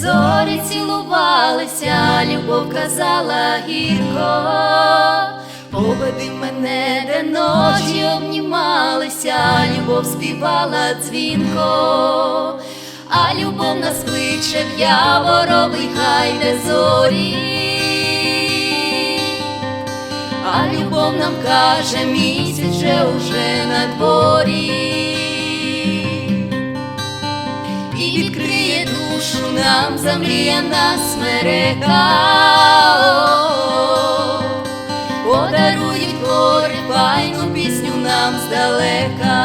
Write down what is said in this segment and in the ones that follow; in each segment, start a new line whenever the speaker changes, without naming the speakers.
зорі цілувалися, любов казала гірко, поведи мене, де ночі обнімалися, любов співала дзвінко, а любов нас кличе в яворовий гай, де зорі. А любов нам каже, місяць же уже на дворі. І відкриє душу нам замріяна смерека. Подарують гори файну пісню нам здалека.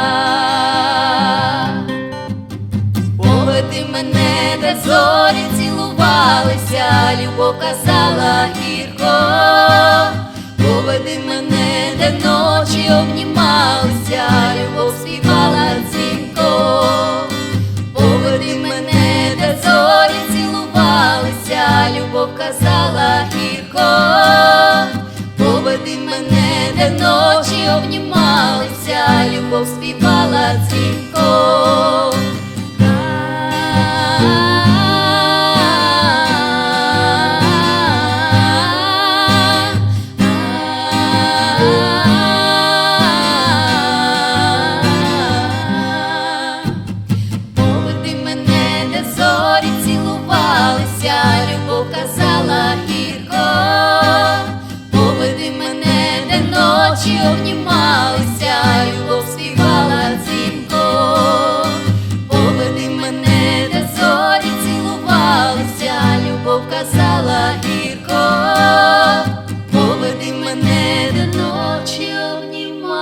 Поведи мене, де зорі цілувалися, любов казала казала гірко. Поведи мене, де ночі обнімалися, любов співала дзвінко. де ночі обнімались.